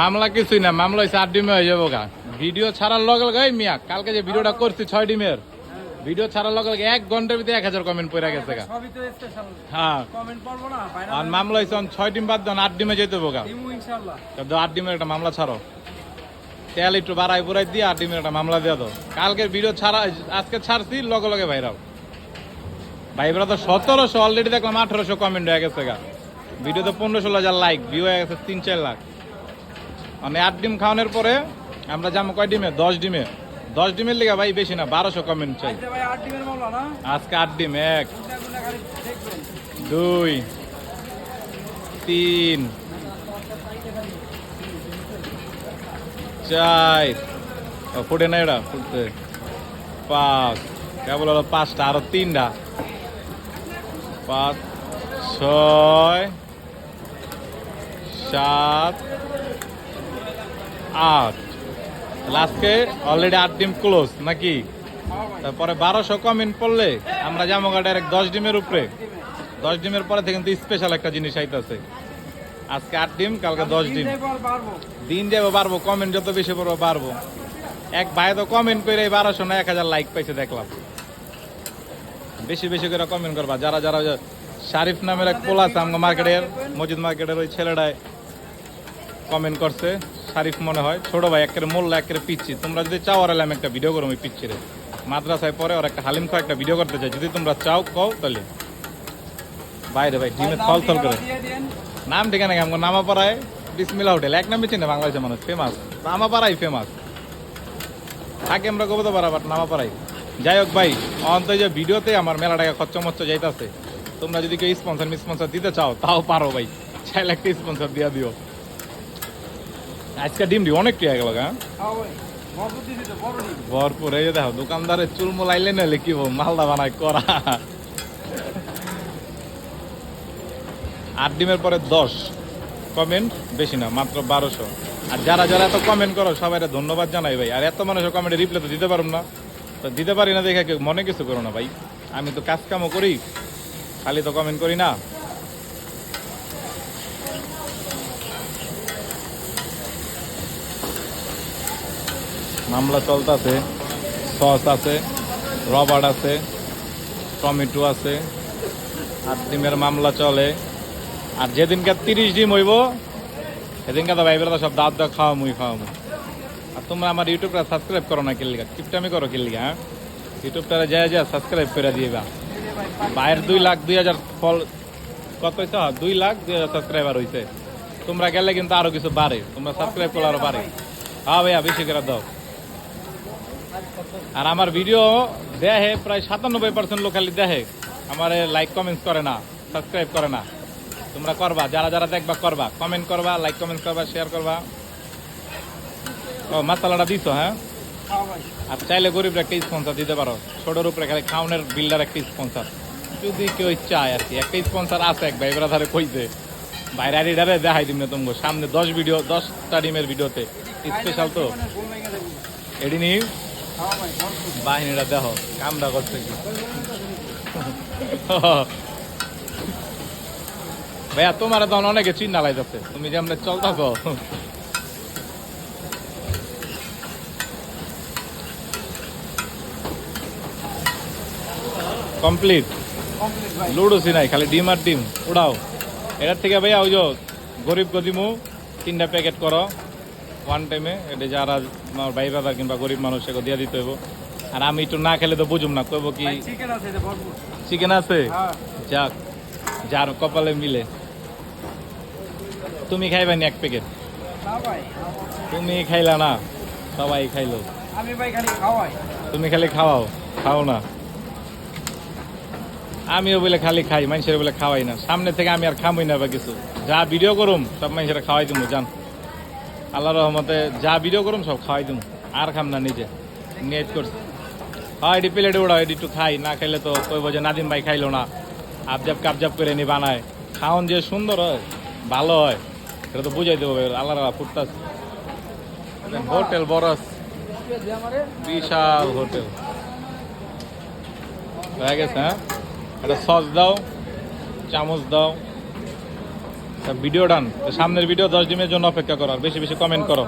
মামলা কিছুই না মামলা হয়েছে আট ডিমে হয়ে যাব গা। ভিডিও ছাড়ার লগে লগে মিয়া কালকে যে ভিডিওটা করছি ছয় ডিমের ভিডিও ছাড়ার লগে লগে এক ঘণ্টার ভিতরে এক হাজার কমেন্ট পড়ে গেছে গা। হ্যাঁ। আর মামলা হয়েছে ছয় ডিম বাদ দেন আট ডিমে যেতে হব গা। আট ডিমের একটা মামলা ছাড়ো। তেল একটু বাড়াই বুড়াই দিয়ে আট ডিমের একটা মামলা দিয়ে দাও। কালকের ভিডিও ছাড়া আজকে ছাড়ছি লগে লগে ভাইরাও ভাইবরা তো সতেরোশো অলরেডি দেখলাম আঠারোশো কমেন্ট হয়ে গেছে গা। ভিডিও তো পনেরো ষোলো হাজার লাইক ভিউ হয়ে গেছে তিন চার লাখ। মানে আট ডিম খাওয়ানোর পরে আমরা যাব কয় ডিমে? দশ ডিমে। দশ ডিমের লিগা ভাই বেশি না বারোশো কমেন্ট চাই। আজকে আট ডিম এক দুই তিন চার। ফুটে না এটা ফুটতে পাঁচ। কেবল হলো পাঁচটা আরও তিনটা। পাঁচ ছয় সাত, আট। লাস্টকে অলরেডি আট ডিম ক্লোজ নাকি? তারপরে বারোশো কমেন্ট পড়লে আমরা যাব ডাইরেক্ট দশ ডিমের উপরে। দশ ডিমের পরে কিন্তু স্পেশাল একটা জিনিস আইতাছে। আজকে আট ডিম, কালকে দশ ডিম। দিন পারব যাব বাড়বো কমেন্ট যত বেশি পড়ব বাড়বো। এক ভাই তো কমেন্ট করে বারোশো না এক হাজার লাইক পাইছে দেখলাম। বেশি বেশি করে কমেন্ট করবা। যারা যারা শারিফ নামের এক পোলা আছে আমার মার্কেটের মসজিদ মার্কেটের ওই ছেলেটায় কমেন্ট করছে শারিফ মনে হয় ছোট ভাই একের মোল্লা একের পিচ্ছি। তোমরা যদি চাও আর আমি একটা ভিডিও করো ওই পিচ্ছিরে। মাদ্রাসায় পরে ওর একটা হালিম খাওয়া একটা ভিডিও করতে চাই যদি তোমরা চাও কও তাহলে। বাইরে ভাই ডিমে থল থল করে। নাম ঠিকানা কেমন নামাপাড়ায় বিসমিল্লা হোটেল। এক নামে চিনে বাংলাদেশের মানুষ ফেমাস নামাপাড়াই ফেমাস থাকে আমরা কবতে পারা বাট নামাপাড়াই যাই হোক ভাই অন্ত যে ভিডিওতে আমার মেলা টাকা খরচ মচ্চ যাইতাছে। তোমরা যদি কেউ স্পন্সর স্পন্সর দিতে চাও তাও পারো ভাই। চাইলে একটা স্পন্সর দিয়া দিও। আজকে ডিম ডি অনেক টিয়া গেল হ্যাঁ হ্যাঁ ভরপুর এই দেখো দোকানদারের চুল মোলাইলে নাহলে কি বল মালদা বানায় করা। আট ডিমের পরে দশ। কমেন্ট বেশি না মাত্র বারোশো। আর যারা যারা এত কমেন্ট করো সবাই ধন্যবাদ জানাই ভাই। আর এত মানুষের কমেন্টে রিপ্লাই তো দিতে পারুম না। তো দিতে পারি না দেখে মনে কিছু করো না ভাই। আমি তো কাজ কামও করি খালি তো কমেন্ট করি না। মামলা চলতেছে সস আছে রবার্ট আছে টমেটো আছে আর ডিমের মামলা চলে। আর যেদিনকে তিরিশ ডিম হইব সেদিনকে তো ভাইবেরা সব দাঁত দাঁত খাওয়া মুই খাওয়া মুই আর তোমরা আমার ইউটিউবটা সাবস্ক্রাইব করো না কিল্লিগা? কিপটামি করো কিল্লিগা হ্যাঁ? ইউটিউবটা যায় যায় সাবস্ক্রাইব করে দিয়ে বা বাইরের দুই লাখ দুই হাজার ফল কত হয়েছে হ্যাঁ, দুই লাখ দুই হাজার সাবস্ক্রাইবার হয়েছে তোমরা গেলে কিন্তু আরও কিছু বাড়ে। তোমরা সাবস্ক্রাইব করলে আরও বাড়ে। হ্যাঁ ভাইয়া বেশি করে দাও। আর আমার ভিডিও দেখে প্রায় সাতানব্বই পার্সেন্ট লোক খালি দেখে আমার লাইক কমেন্টস করে না সাবস্ক্রাইব করে না। তোমরা করবা, যারা যারা দেখবা করবা। কমেন্ট করবা লাইক কমেন্ট করবা শেয়ার করবা। ও, মাসালাটা দিছো হ্যাঁ? আর চাইলে গরিবরা একটা স্পন্সর দিতে পারো। ছোটোর উপরে খালি খাওনের বিল্ডার একটা স্পন্সার যদি কেউ চায় আর কি, একটা স্পন্সর আছে এক ভাই ব্রাদারে কইছে বাইরে আড়িডারে দেখাই দিম না তোমাকে। সামনে দশ ভিডিও দশটা ডিমের ভিডিওতে স্পেশাল তো। এডি নিয়ে বাহিনীরা দেখো কামটা করছে কি? ভাইয়া, তোমার তখন অনেকে চিন্তা লাইতেছে তুমি যেমন চল কমপ্লিট কমপ্লিট। লুডোসি নাই, খালি ডিম আর ডিম। উড়াও। এটার থেকে ভাইয়া ওই যে গরিব গদিমু, তিনটা প্যাকেট করো। ওয়ান টাইমে এটা যারা আমার ভাই বাবা কিংবা গরিব মানুষ সেগুলো দিয়ে দিতে হইব। আর আমি একটু না খেলে তো বুঝুম না কইব কি? চিকেন আছে হ্যাঁ। যাক যার কপালে মিলে। তুমি খাইবা নি এক প্যাকেট তুমি খাইলা না সবাই খাইলো। আমি ভাই খালি খাওয়াই। তুমি খালি খাওয়াও খাও না। আমিও বলে খালি খাই মানুষের বলে খাওয়াই না। সামনে থেকে আমি আর খামই না বা কিছু। যা ভিডিও করুম সব মানুষের খাওয়াই দিমু জান। আল্লাহ রহমতে যা ভিডিও করুম সব খাওয়াই দিমু। আর খাম না নিজে। নিয়ত করছি। হয় এটি প্লেটে ওড়া এটি একটু খাই। না খাইলে তো কইব যে নাদিম ভাই খাইলো না। আবজাব কাবজাব করে নি বানায়। খাওন যে সুন্দর হয়, ভালো হয়, সেটা তো বুঝাই দেবো আল্লাহ আল্লাহ ফুটতাস হোটেল বরস। বিশাল হোটেল। হয়ে গেছে হ্যাঁ? একটা সস দাও, চামচ দাও। Video done. সামনের ভিডিও দশ দিনের জন্য অপেক্ষা করো বেশি বেশি কমেন্ট করো।